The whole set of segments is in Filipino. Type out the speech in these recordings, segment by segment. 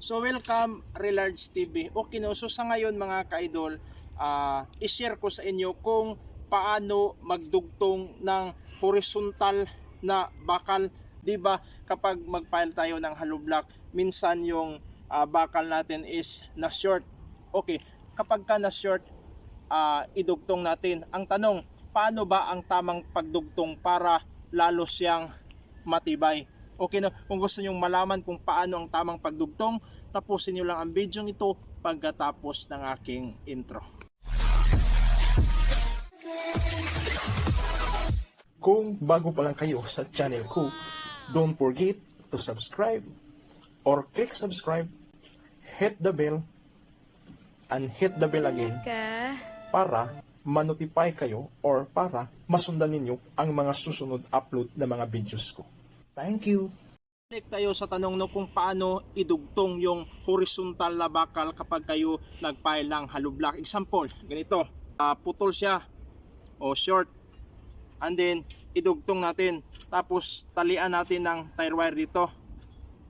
So welcome Relards TV. Okay no, so sa ngayon mga ka-idol, ah, i-share ko sa inyo kung paano magdugtong ng horizontal na bakal, 'di ba? Kapag mag-file tayo ng hollow block, minsan yung ah, bakal natin is na short. Okay, kapag ka na short, ah, idugtong natin. Ang tanong, paano ba ang tamang pagdugtong para lalo siyang matibay? Okay na, kung gusto nyong malaman kung paano ang tamang pagdugtong, tapusin nyo lang ang video ito pagkatapos ng aking intro. Kung bago pa lang kayo sa channel ko, don't forget to subscribe or click subscribe, hit the bell, and hit the bell again para manotify kayo or para masundan ninyo ang mga susunod upload na mga videos ko. Thank you! Balik tayo sa tanong no kung paano idugtong yung horizontal na bakal kapag kayo nagpile ng hollow block. Example, ganito, ah, putol siya o short. And then, idugtong natin. Tapos, talian natin ng tire wire dito.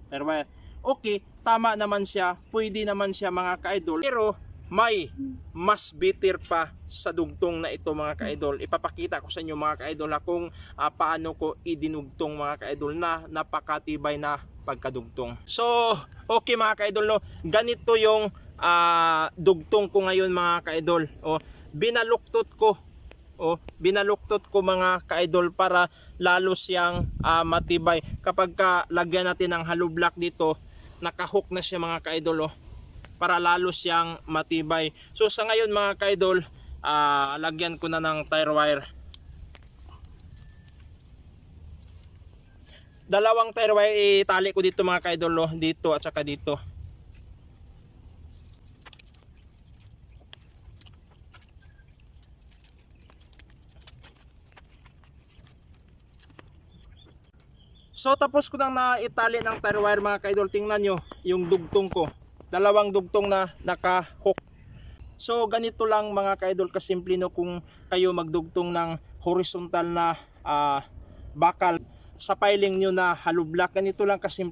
Tire wire. Okay, tama naman siya. Pwede naman siya mga ka-idol. Pero, may mas bitter pa sa dugtong na ito mga ka-idol. Ipapakita ko sa inyo mga ka-idol ha, kung ah, paano ko idinugtong mga ka-idol na napakatibay na pagkadugtong. So, okay mga ka-idol no. Ganito yung ah, dugtong ko ngayon mga ka-idol. O, binaluktot ko. O, binaluktot ko mga ka-idol para lalo siyang ah, matibay. Kapag ka lagyan natin ng hollow block dito, nakahook na siya mga ka-idol oh para lalo siyang matibay. So sa ngayon mga ka-idol, ah, lagyan ko na ng tire wire. Dalawang tire wire itali ko dito mga ka-idol, no? dito at saka dito. So tapos ko nang naitali ng tire wire mga ka-idol, tingnan nyo yung dugtong ko dalawang dugtong na naka-hook. So ganito lang mga ka-idol kasimple no kung kayo magdugtong ng horizontal na ah, bakal sa piling nyo na hollow block. Ganito lang kasimple